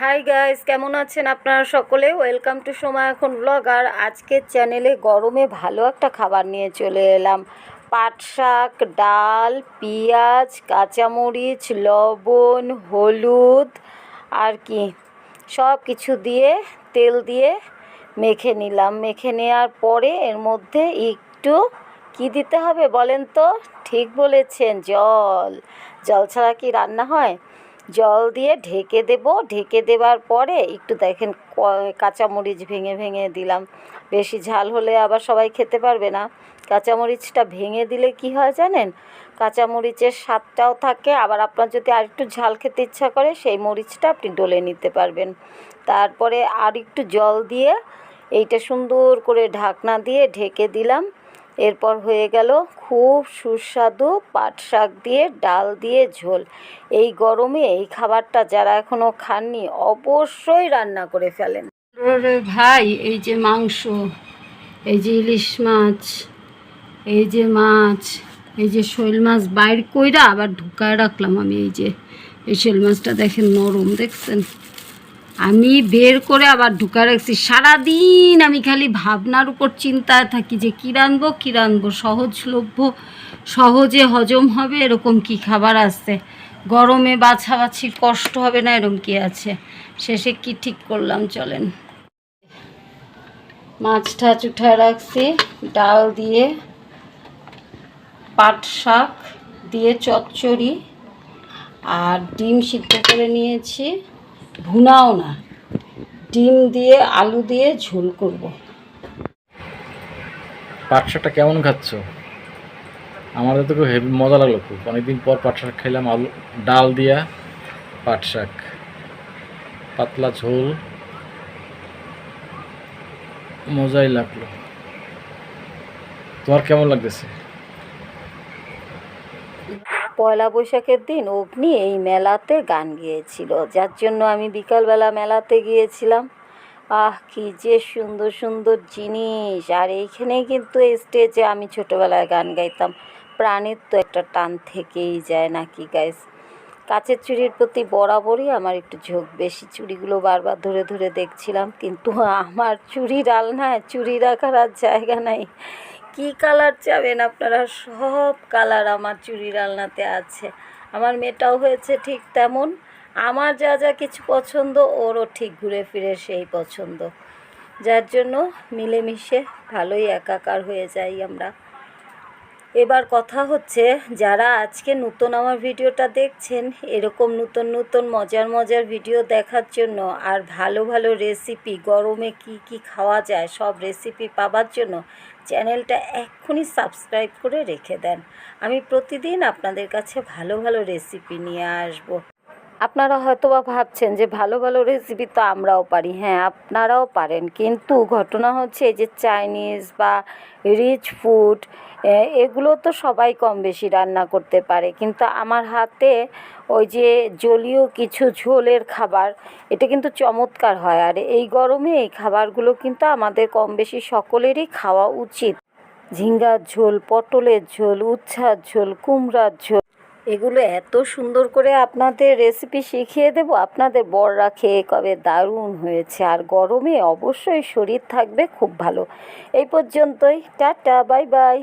Hi guys কেমন আছেন আপনারা সকলে? ওয়েলকাম টু সময় এখন ব্লগ আর আজকের চ্যানেলে গরমে ভালো একটা খাবার নিয়ে চলে এলাম। পাট শাক, ডাল, পেঁয়াজ, কাঁচামরিচ, লবণ, হলুদ, আর কি। সব কিছু দিয়ে, তেল দিয়ে মেখে নিলাম। মেখে নেওয়ার পরে এর মধ্যে একটু কি দিতে হবে বলেন তো? ঠিক বলেছেন, জল। জল ছাড়া কি রান্না হয়? জল দিয়ে ঢেকে দেব। ঢেকে দেওয়ার পরে একটু দেখেন কাঁচামরিচ ভেঙে ভেঙে দিলাম। বেশি ঝাল হলে আবার সবাই খেতে পারবে না। কাঁচামরিচটা ভেঙে দিলে কি হয় জানেন? কাঁচামরিচের স্বাদটাও থাকে। আবার আপনার যদি আরেকটু ঝাল খেতে ইচ্ছা করে, সেই মরিচটা আপনি ডলে নিতে পারবেন। তারপরে আর একটু জল দিয়ে এইটা সুন্দর করে ঢাকনা দিয়ে ঢেকে দিলাম। এরপর হয়ে গেল খুব সুস্বাদু পাট শাক দিয়ে ডাল দিয়ে ঝোল। এই গরমে এই খাবারটা যারা এখনও খাননি অবশ্যই রান্না করে ফেলেন। ভাই, এই যে মাংস, এই যে ইলিশ মাছ, এই যে মাছ, এই যে শৈল মাছ বাইর কইরা আবার ঢুকায় রাখলাম আমি এই যে। এই শৈল মাছটা দেখেন নরম, দেখছেন? আমি বের করে আবার ঢুকা রাখছি। সারাদিন আমি খালি ভাবনার উপর চিন্তায় থাকি যে কী রানবো কী রানবো সহজলভ্য সহজে হজম হবে? এরকম কি খাবার আছে গরমে বাছাবাছির কষ্ট হবে না? এরকম কি আছে? শেষে কি ঠিক করলাম? চলেন। মাছ টাছ উঠায় রাখছি, ডাল দিয়ে, পাট শাক দিয়ে চচ্চড়ি, আর ডিম সিদ্ধ করে নিয়েছি। ভুনাও না। ডিম দিয়ে, আলু দিয়ে ঝোল করব। পাট শাকটা কেমন খাচ্ছ? আমাদের তো খুব হেভি মজা লাগল খুব। অনেকদিন পর পাট শাক খাইলাম, আলু, ডাল দিয়া পাট শাক পাতলা ঝোল। মজাই লাগল। তোমার কেমন লাগতেছে? পয়লা বৈশাখের দিন অগ্নি এই মেলাতে গান গিয়েছিল, যার জন্য আমি বিকালবেলা মেলাতে গিয়েছিলাম। আহ, কি যে সুন্দর সুন্দর জিনিস! আর এইখানেই কিন্তু এই স্টেজে আমি ছোটোবেলায় গান গাইতাম। প্রাণের তো একটা টান থেকেই যায় নাকি গাইস কাচের চুড়ির প্রতি বরাবরই আমার একটু ঝোঁক বেশি। চুড়িগুলো বারবার ধরে ধরে দেখছিলাম, কিন্তু আমার চুড়ি আলনায় চুড়ি রাখার আর জায়গা নাই। কি কালার চাবেন আপনারা? সব কালার আমার চুরির আলনাতে আছে। আমার মেয়েটাও হয়েছে ঠিক তেমন। আমার যা যা কিছু পছন্দ, ওরও ঠিক ঘুরে ফিরে সেই পছন্দ। যার জন্য মিলেমিশে ভালোই একাকার হয়ে যাই আমরা। এবার কথা হচ্ছে, যারা আজকে নতুন আমার ভিডিওটা দেখছেন, এরকম নতুন নতুন মজার মজার ভিডিও দেখার জন্য আর ভালো ভালো রেসিপি গরমে কি কি খাওয়া যায়, সব রেসিপি পাবার জন্য চ্যানেলটা এক্ষুনি সাবস্ক্রাইব করে রেখে দেন। আমি প্রতিদিন আপনাদের কাছে ভালো ভালো রেসিপি নিয়ে আসব। আপনারা হয়তো বা ভাবছেন যে ভালো ভালো রেসিপি তো আমরাও পারি। হ্যাঁ আপনারাও পারেন। কিন্তু ঘটনা হচ্ছে এই যে চাইনিজ বা রিচ ফুড এগুলো তো সবাই কম বেশি রান্না করতে পারে। কিন্তু আমার হাতে ওই যে জলীয় কিছু ঝোলের খাবার, এটা কিন্তু চমৎকার হয়। আর এই গরমে এই খাবারগুলো কিন্তু আমাদের কম বেশি সকলেরই খাওয়া উচিত। ঝিঙ্গার ঝোল, পটলের ঝোল, উচ্ছার ঝোল, কুমড়ার ঝোল। এগুলো এত সুন্দর করে আপনাদের রেসিপি শিখিয়ে দেব। আপনাদের বড়রা খেয়ে কবে দারুণ হয়েছে। আর গরমে অবশ্যই শরীর থাকবে খুব ভালো। এই পর্যন্তই। Tata, bye bye.